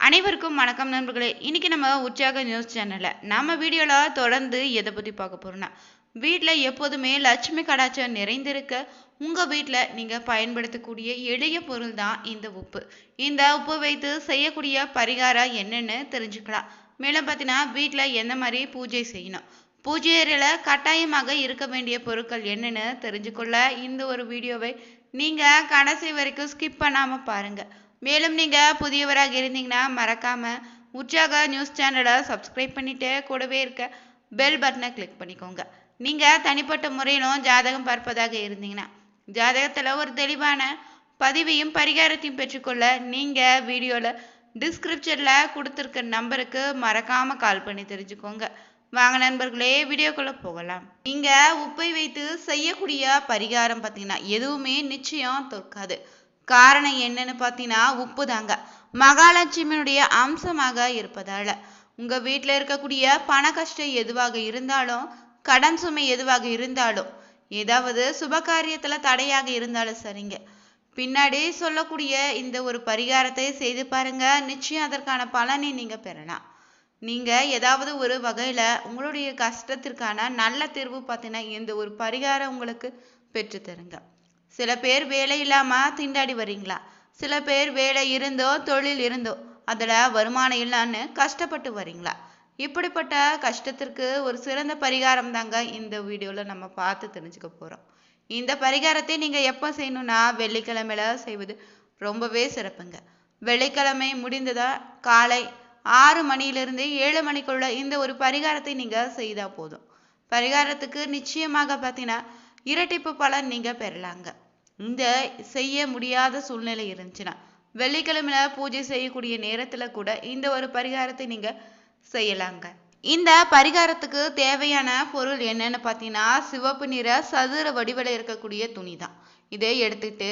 அனைவருக்கும் வணக்கம் நண்பர்களே. இன்றைக்கி நம்ம உற்சாக நியூஸ் சேனலில் நம்ம வீடியோவில் தொடர்ந்து எதை பற்றி பார்க்க போகிறோன்னா வீட்டில் எப்போதுமே லட்சுமி கடாச்சம் நிறைந்திருக்க உங்கள் வீட்டில் நீங்கள் பயன்படுத்தக்கூடிய எளிய பொருள் தான் இந்த உப்பு. இந்த உப்பு வைத்து செய்யக்கூடிய பரிகாரம் என்னென்னு தெரிஞ்சுக்கலாம். மேலும் பார்த்தீங்கன்னா வீட்டில் எந்த மாதிரி பூஜை செய்யணும்? பூஜை அறையில் கட்டாயமாக இருக்க வேண்டிய பொருட்கள் என்னென்னு தெரிஞ்சுக்கொள்ள இந்த ஒரு வீடியோவை நீங்கள் கடைசி வரைக்கும் ஸ்கிப் பண்ணாமல் பாருங்கள் மேலும் நீங்கள் புதியவராக இருந்தீங்கன்னா மறக்காமல் உற்சாக நியூஸ் சேனலை சப்ஸ்கிரைப் பண்ணிட்டு கூடவே இருக்க பெல் பட்டனை கிளிக் பண்ணிக்கோங்க. நீங்கள் தனிப்பட்ட முறையிலும் ஜாதகம் பார்ப்பதாக இருந்தீங்கன்னா ஜாதகத்தில் ஒரு தெளிவான பதிவையும் பரிகாரத்தையும் பெற்றுக்கொள்ள நீங்கள் வீடியோவில் டிஸ்கிரிப்ஷனில் கொடுத்துருக்க நம்பருக்கு மறக்காமல் கால் பண்ணி தெரிஞ்சுக்கோங்க. வாங்க நண்பர்களே வீடியோக்குள்ளே போகலாம். நீங்கள் உப்பை வைத்து செய்யக்கூடிய பரிகாரம் பார்த்தீங்கன்னா எதுவுமே நிச்சயம் தோற்காது. காரணம் என்னன்னு பார்த்தீங்கன்னா உப்பு தாங்க. மகாலட்சுமியினுடைய அம்சமாக இருப்பதால. உங்க வீட்டில் இருக்கக்கூடிய பண கஷ்டம் எதுவாக இருந்தாலும் கடன் சுமை எதுவாக இருந்தாலும் ஏதாவது சுப காரியத்துல தடையாக இருந்தாலும் சரிங்க. பின்னாடி சொல்லக்கூடிய இந்த ஒரு பரிகாரத்தை செய்து பாருங்க. நிச்சயம் அதற்கான பலனை நீங்க பெறலாம். நீங்க ஏதாவது ஒரு வகையில உங்களுடைய கஷ்டத்திற்கான நல்ல தீர்வு பார்த்தீங்கன்னா இந்த ஒரு பரிகாரம் உங்களுக்கு பெற்று தருங்க. சில பேர் வேலை இல்லாம திண்டாடி வரீங்களா சில பேர் வேலை இருந்தோ தொழில் இருந்தோ அதுல வருமானம் இல்லைன்னு கஷ்டப்பட்டு வரீங்களா இப்படிப்பட்ட கஷ்டத்திற்கு ஒரு சிறந்த பரிகாரம் தாங்க இந்த வீடியோல நம்ம பார்த்து தெரிஞ்சுக்க போறோம். இந்த பரிகாரத்தை நீங்க எப்போ செய்யணும்னா வெள்ளிக்கிழமையில செய்வது ரொம்பவே சிறப்புங்க. வெள்ளிக்கிழமை முடிந்ததா காலை ஆறு மணியிலிருந்து ஏழு மணிக்குள்ள இந்த ஒரு பரிகாரத்தை நீங்க செய்தா போதும். பரிகாரத்துக்கு நிச்சயமாக பார்த்தீங்கன்னா இரட்டிப்பு பலன் நீங்கள் பெறலாங்க. இந்த செய்ய முடியாத சூழ்நிலை இருந்துச்சுன்னா வெள்ளிக்கிழமையில பூஜை செய்யக்கூடிய நேரத்தில் கூட இந்த ஒரு பரிகாரத்தை நீங்கள் செய்யலாங்க. இந்த பரிகாரத்துக்கு தேவையான பொருள் என்னன்னு பார்த்தீங்கன்னா சிவப்பு நிற சதுர வடிவில் இருக்கக்கூடிய துணி தான் இதை எடுத்துட்டு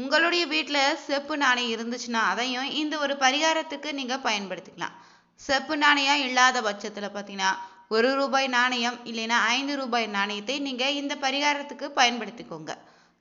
உங்களுடைய வீட்டில் செப்பு நாணயம் இருந்துச்சுன்னா அதையும் இந்த ஒரு பரிகாரத்துக்கு நீங்கள் பயன்படுத்திக்கலாம். செப்பு நாணயம் இல்லாத பட்சத்தில் பார்த்தீங்கன்னா ஒரு ரூபாய் நாணயம் இல்லைன்னா ஐந்து ரூபாய் நாணயத்தை நீங்கள் இந்த பரிகாரத்துக்கு பயன்படுத்திக்கோங்க.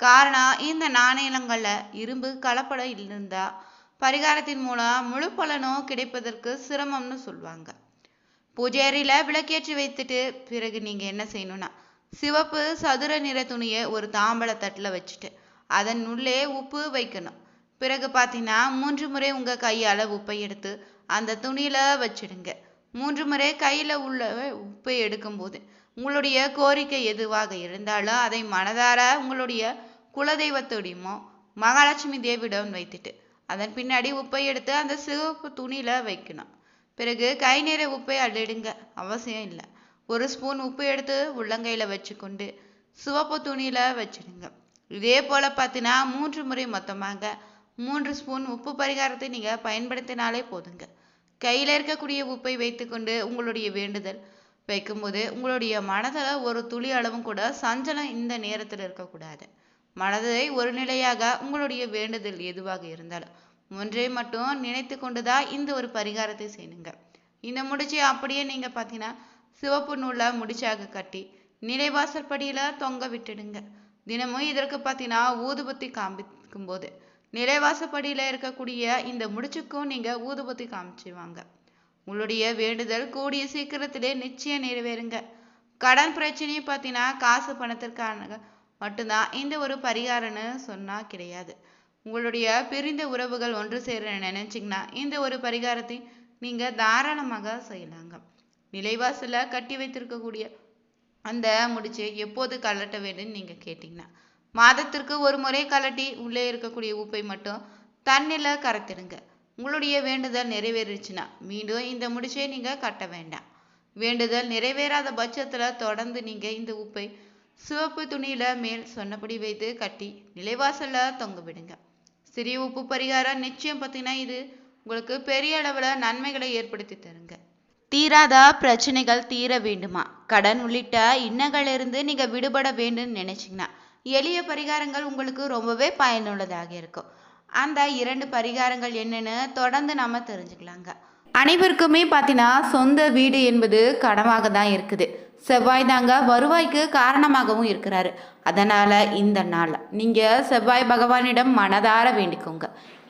காரணம் இந்த நாணயங்களில் இரும்பு கலப்படம் இருந்தால் பரிகாரத்தின் மூலம் முழு பலனும் கிடைப்பதற்கு சிரமம்னு சொல்லுவாங்க பூஜை அறையில் விளக்கேற்றி வைத்துட்டு பிறகு நீங்கள் என்ன செய்யணும்னா சிவப்பு சதுர நிற துணியை ஒரு தாம்பழ தட்டில் வச்சுட்டு அதன் உள்ளே உப்பு வைக்கணும். பிறகு பார்த்தீங்கன்னா மூன்று முறை உங்கள் கையால் உப்பை எடுத்து அந்த துணியில் வச்சிடுங்க. மூன்று முறை கையில் உள்ள உப்பை எடுக்கும்போது உங்களுடைய கோரிக்கை எதுவாக இருந்தாலும் அதை மனதார உங்களுடைய குலதெய்வத்தோடையுமோ மகாலட்சுமி தேவியிடம் வைத்துட்டு அதன் பின்னாடி உப்பை எடுத்து அந்த சிவப்பு துணியில் வைக்கணும். பிறகு கை நிறைய உப்பை அள்ளிடுங்க அவசியம் இல்லை. ஒரு ஸ்பூன் உப்பு எடுத்து உள்ளங்கையில் வச்சுக்கொண்டு சிவப்பு துணியில் வச்சிடுங்க. இதே போல் பார்த்தீங்கன்னா மூன்று முறை மொத்தமாக மூன்று ஸ்பூன் உப்பு பரிகாரத்தை நீங்கள் பயன்படுத்தினாலே போதுங்க. கையில் இருக்கக்கூடிய உப்பை வைத்துக்கொண்டு உங்களுடைய வேண்டுதல் வைக்கும்போது உங்களுடைய மனதில் ஒரு துளி அளவும் கூட சஞ்சலம் இந்த நேரத்தில் இருக்கக்கூடாது. மனதை ஒரு நிலையாக உங்களுடைய வேண்டுதல் எதுவாக இருந்தாலும் ஒன்றை மட்டும் நினைத்து கொண்டுதான் இந்த ஒரு பரிகாரத்தை செய்யணுங்க இந்த முடிச்சு அப்படியே நீங்க பார்த்தீங்கன்னா சிவப்பு நூலை முடிச்சாக கட்டி நிலைவாசற்படியில தொங்க விட்டுடுங்க. தினமும் இதற்கு பார்த்தீங்கன்னா ஊதுபத்தி காமிக்கும் போது நிலைவாசப்படியில் இருக்கக்கூடிய இந்த முடிச்சுக்கும் நீங்கள் ஊதுபத்தி காமிச்சுவாங்க உங்களுடைய வேண்டுதல் கூடிய சீக்கிரத்திலே நிச்சயம் நிறைவேறுங்க. கடன் பிரச்சனையை பார்த்தீங்கன்னா காசு பணத்திற்கான மட்டும்தான். இந்த ஒரு பரிகாரம்னு சொன்னால் கிடையாது. உங்களுடைய பிரிந்த உறவுகள் ஒன்று சேர நினைச்சிங்கன்னா இந்த ஒரு பரிகாரத்தை நீங்கள் தாராளமாக செய்யலாங்க. நிலைவாசல கட்டி வைத்திருக்கக்கூடிய அந்த முடிச்சு எப்போது கலட்ட வேண்டும் நீங்கள் கேட்டிங்கன்னா மாதத்திற்கு ஒரு முறை கலட்டி உள்ளே இருக்கக்கூடிய உப்பை மட்டும் தண்ணியில் கரைத்திடுங்க. உங்களுடைய வேண்டுதல் நிறைவேறிச்சுன்னா மீண்டும் இந்த முடிச்சை நீங்கள் கட்ட வேண்டாம். வேண்டுதல் நிறைவேறாத பட்சத்தில் தொடர்ந்து நீங்கள் இந்த உப்பை சிவப்பு துணியில் மேல் சொன்னபடி வைத்து கட்டி நிலைவாசலில் தொங்க விடுங்க. சிறிய உப்பு பரிகாரம் நிச்சயம் பார்த்தீங்கன்னா இது உங்களுக்கு பெரிய அளவில் நன்மைகளை ஏற்படுத்தி தருங்க. தீராத பிரச்சனைகள் தீர வேண்டுமா? கடன் உள்ளிட்ட இன்னங்களிலிருந்து நீங்கள் விடுபட வேண்டும்னு நினைச்சீங்கன்னா எளிய பரிகாரங்கள் உங்களுக்கு ரொம்பவே பயனுள்ளதாக இருக்கும். அந்த இரண்டு பரிகாரங்கள் என்னென்னு தொடர்ந்து நம்ம தெரிஞ்சுக்கலாங்க. அனைவருக்குமே பார்த்தீங்கன்னா சொந்த வீடு என்பது கனவாக தான் இருக்குது. செவ்வாய் தாங்க வருவாய்க்கு காரணமாகவும் இருக்கிறாரு. அதனால் இந்த நாள் நீங்கள் செவ்வாய் பகவானிடம் மனதார வேண்டிக்கோங்க.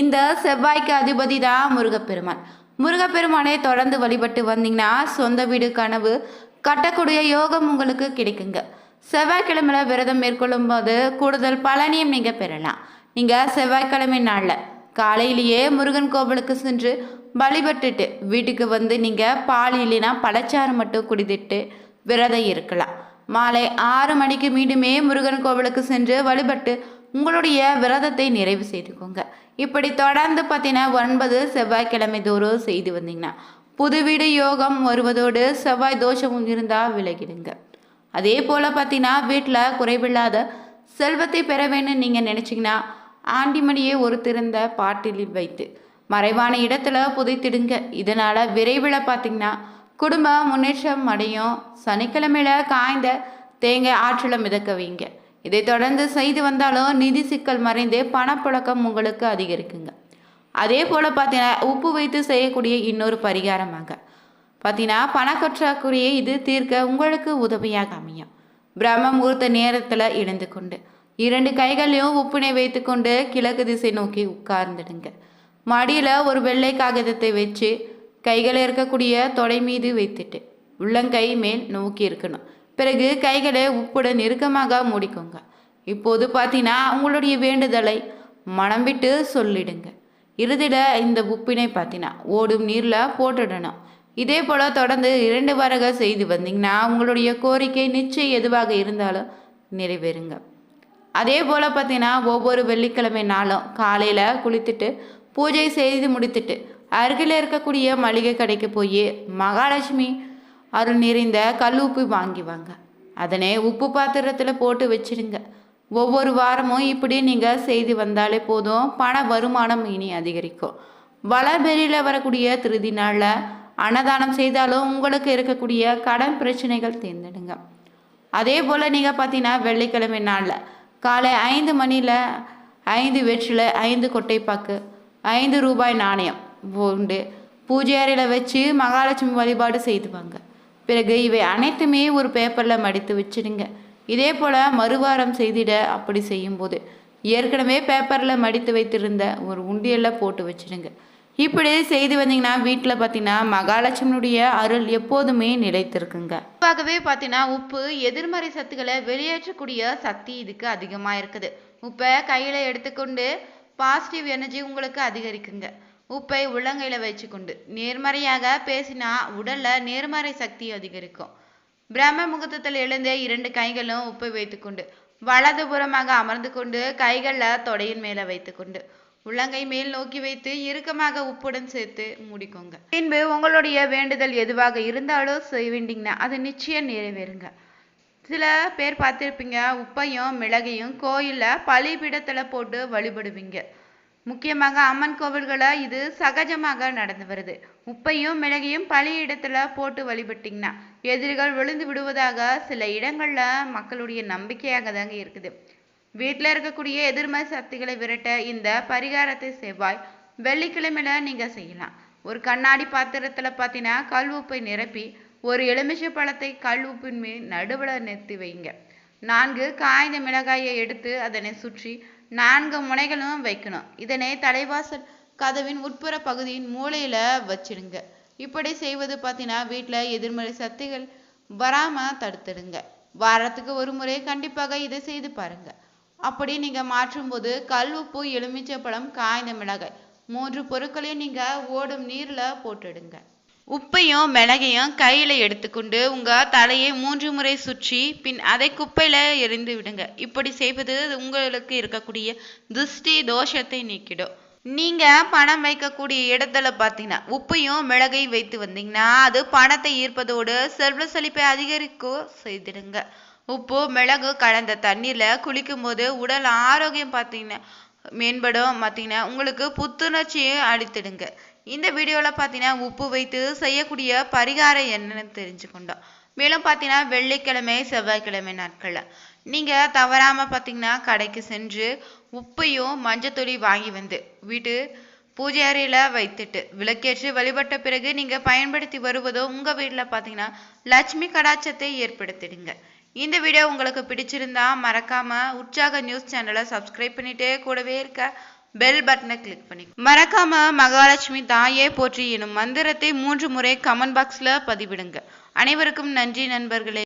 இந்த செவ்வாய்க்கு அதிபதி தான் முருகப்பெருமான். முருகப்பெருமானை தொடர்ந்து வழிபட்டு வந்தீங்கன்னா சொந்த வீடு கனவு கட்டக்கூடிய யோகம் உங்களுக்கு கிடைக்குங்க. செவ்வாய்க்கிழமையில் விரதம் மேற்கொள்ளும் போது கூடுதல் பலனையும் நீங்கள் பெறலாம். நீங்கள் செவ்வாய்க்கிழமை நாளில் காலையிலேயே முருகன் கோவிலுக்கு சென்று வழிபட்டுட்டு வீட்டுக்கு வந்து நீங்கள் பால் இல்லைன்னா பழச்சாறு மட்டும் குடித்துட்டு விரதம் இருக்கலாம். மாலை ஆறு மணிக்கு மீண்டுமே முருகன் கோவிலுக்கு சென்று வழிபட்டு உங்களுடைய விரதத்தை நிறைவு செய்துக்கோங்க. இப்படி தொடர்ந்து பார்த்தீங்கன்னா ஒன்பது செவ்வாய்க்கிழமை தோறும் செய்து வந்தீங்கன்னா புது வீடு யோகம் வருவதோடு செவ்வாய் தோஷமும் இருந்தால் விலகிடுங்க. அதே போல் பார்த்தீங்கன்னா வீட்டில் குறைவில்லாத செல்வத்தை பெற வேணும்னு நீங்கள் நினச்சிங்கன்னா ஆண்டிமணியை ஒரு திறந்த பாட்டிலில் வைத்து மறைவான இடத்துல புதைத்திடுங்க. இதனால் விரைவில் பார்த்தீங்கன்னா குடும்ப முன்னேற்றம் அடையும். சனிக்கிழமையில காய்ந்த தேங்காய் ஆற்றில மிதக்க வைங்க. இதை தொடர்ந்து செய்து வந்தாலும் நிதி சிக்கல் மறைந்து பணப்புழக்கம் உங்களுக்கு அதிகரிக்குங்க. அதே போல் பார்த்தீங்கன்னா உப்பு வைத்து செய்யக்கூடிய இன்னொரு பரிகாரமாக பார்த்தீங்கன்னா பணக்கற்றாக்குறையை இது தீர்க்க உங்களுக்கு உதவியாக அமையும். பிரம்ம முகூர்த்த நேரத்தில் இணைந்து கொண்டு இரண்டு கைகளையும் உப்பினை வைத்துக்கொண்டு கிழக்கு திசை நோக்கி உட்கார்ந்துடுங்க. மடியில் ஒரு வெள்ளை காகிதத்தை வச்சு கைகளை இருக்கக்கூடிய தொடை மீது வைத்துட்டு உள்ளங்கை மேல் நோக்கி இருக்கணும். பிறகு கைகளை உப்புடன் நெருக்கமாக மூடிக்கோங்க. இப்போது பார்த்தீங்கன்னா உங்களுடைய வேண்டுதலை மனம் விட்டு சொல்லிடுங்க. இறுதியில் இந்த உப்பினை பார்த்தீங்கன்னா ஓடும் நீரில் போட்டுடணும். இதே போல் தொடர்ந்து இரண்டு வாரங்கள் செய்து வந்தீங்கன்னா உங்களுடைய கோரிக்கை நிச்சயம் எதுவாக இருந்தாலும் நிறைவேறுங்க. அதே போல் பார்த்தீங்கன்னா ஒவ்வொரு வெள்ளிக்கிழமை நாளும் காலையில் குளித்துட்டு பூஜை செய்து முடித்துட்டு அருகில் இருக்கக்கூடிய மளிகை கடைக்கு போய் மகாலட்சுமி அருள் நிறைந்த கல் உப்பு வாங்கி வாங்க. அதனை உப்பு பாத்திரத்தில் போட்டு வச்சிருங்க. ஒவ்வொரு வாரமும் இப்படி நீங்கள் செய்து வந்தாலே போதும் பண வருமானம் இனி அதிகரிக்கும். வளர்பெரியில் வரக்கூடிய திருதி நாளில் அன்னதானம் செய்தாலும் உங்களுக்கு இருக்கக்கூடிய கடன் பிரச்சனைகள் தேர்ந்தெடுங்க. அதே போல் நீங்கள் பார்த்தீங்கன்னா வெள்ளிக்கிழமை நாளில் காலை ஐந்து மணியில் ஐந்து வெற்றில ஐந்து கொட்டைப்பாக்கு ஐந்து ரூபாய் நாணயம் உண்டு பூஜை அறையில் வச்சு மகாலட்சுமி வழிபாடு செய்துவாங்க பிறகு இவை அனைத்துமே ஒரு பேப்பரில் மடித்து வச்சிடுங்க. இதே போல் மறுவாரம் செய்திட அப்படி செய்யும்போது ஏற்கனவே பேப்பரில் மடித்து வைத்திருந்த ஒரு உண்டியலில் போட்டு வச்சிடுங்க. இப்படி செய்து வந்தீங்கன்னா வீட்டில் பார்த்தீங்கன்னா மகாலட்சுமியுடைய அருள் எப்போதுமே நிலைத்திருக்குங்க. பொதுவாகவே பார்த்தீங்கன்னா உப்பு எதிர்மறை சத்துக்களை வெளியேற்றக்கூடிய சக்தி இதுக்கு அதிகமாக இருக்குது. உப்பை கையில் எடுத்துக்கொண்டு பாசிட்டிவ் எனர்ஜி உங்களுக்கு அதிகரிக்குங்க. உப்பை உள்ளங்கையில் வச்சுக்கொண்டு நேர்மறையாக பேசினா உடலில் நேர்மறை சக்தி அதிகரிக்கும். பிரம்ம முகூர்த்தத்தில் எழுந்து இரண்டு கைகளும் உப்பை வைத்துக்கொண்டு வலதுபுறமாக அமர்ந்து கொண்டு கைகளில் தொடையின் மேலே வைத்துக்கொண்டு உள்ளங்கை மேல் நோக்கி வைத்து இறுக்கமாக உப்புடன் சேர்த்து மூடிக்கோங்க. பின்பு உங்களுடைய வேண்டுதல் எதுவாக இருந்தாலும் செய்வேண்டிங்கன்னா அது நிச்சயம் நிறைவேறுங்க. சில பேர் பார்த்துருப்பீங்க உப்பையும் மிளகையும் கோயிலில் பலிபீடத்தில் போட்டு வழிபடுவீங்க. முக்கியமாக அம்மன் கோவில்களை இது சகஜமாக நடந்து வருது. உப்பையும் மிளகையும் பலி இடத்துல போட்டு வழிபட்டிங்கன்னா எதிரிகள் விழுந்து விடுவதாக சில இடங்கள்ல மக்களுடைய நம்பிக்கையாக தாங்க இருக்குது. வீட்டில் இருக்கக்கூடிய எதிர்மறை சக்திகளை விரட்ட இந்த பரிகாரத்தை செவ்வாய் வெள்ளிக்கிழமையில நீங்கள் செய்யலாம். ஒரு கண்ணாடி பாத்திரத்தில் பார்த்தீங்கன்னா கல் உப்பை நிரப்பி ஒரு எலுமிச்சை பழத்தை கல் உப்பின் மேல் நடுவில் நிறுத்தி வைங்க. நான்கு காய்ந்த மிளகாயை எடுத்து அதனை சுற்றி நான்கு முனைகளும் வைக்கணும். இதனை தலைவாசல் கதவின் உட்புற பகுதியின் மூலையில் வச்சிடுங்க. இப்படி செய்வது பார்த்தீங்கன்னா வீட்டில் எதிர்மறை சக்திகள் வராமல் தடுத்துடுங்க. வாரத்துக்கு ஒரு முறை கண்டிப்பாக இதை செய்து பாருங்கள் அப்படி நீங்கள் மாற்றும்போது கல் உப்பு எலுமிச்சைப்பழம் காய்ந்த மிளகாய் மூன்று பொருட்களையும் நீங்க ஓடும் நீர்ல போட்டுடுங்க. உப்பையும் மிளகையும் கையில் எடுத்துக்கொண்டு உங்க தலையை மூன்று முறை சுற்றி பின் அதை குப்பையில எரிந்து விடுங்க. இப்படி செய்வது உங்களுக்கு இருக்கக்கூடிய திருஷ்டி தோஷத்தை நீக்கிடும். நீங்க பணம் வைக்கக்கூடிய இடத்துல பார்த்தீங்கன்னா உப்பையும் மிளகை வைத்து வந்தீங்கன்னா அது பணத்தை ஈர்ப்பதோடு செல்வ செழிப்பை அதிகரிக்க செய்திடுங்க. உப்பு மிளகு கலந்த தண்ணீரில் குளிக்கும் போது உடல் ஆரோக்கியம் பார்த்தீங்கன்னா மேம்படும் பார்த்தீங்கன்னா உங்களுக்கு புத்துணர்ச்சியை அளித்திடுங்க. இந்த வீடியோவில் பார்த்தீங்கன்னா உப்பு வைத்து செய்யக்கூடிய பரிகாரம் என்னன்னு தெரிஞ்சுக்கொண்டோம். மேலும் பார்த்தீங்கன்னா வெள்ளிக்கிழமை செவ்வாய்க்கிழமை நாட்களில். நீங்கள் தவறாமல் பார்த்தீங்கன்னா கடைக்கு சென்று உப்பையும் மஞ்சத்தூளி வாங்கி வந்து வீட்டு பூஜை அறையில் வைத்துட்டு விளக்கேற்றி வழிபட்ட பிறகு நீங்கள் பயன்படுத்தி வருவதோ உங்கள் வீட்டில் பார்த்தீங்கன்னா லட்சுமி கடாட்சத்தை ஏற்படுத்திடுங்க. இந்த வீடியோ உங்களுக்கு பிடிச்சிருந்தா மறக்காம உற்சாக நியூஸ் சேனலை சப்ஸ்கிரைப் பண்ணிட்டே கூடவே இருக்க பெல் பட்டனை கிளிக் பண்ணி மறக்காம மகாலட்சுமி தாயே போற்றி எனும் மந்திரத்தை மூன்று முறை கமெண்ட் பாக்ஸ்ல பதிவிடுங்க. அனைவருக்கும் நன்றி நண்பர்களே.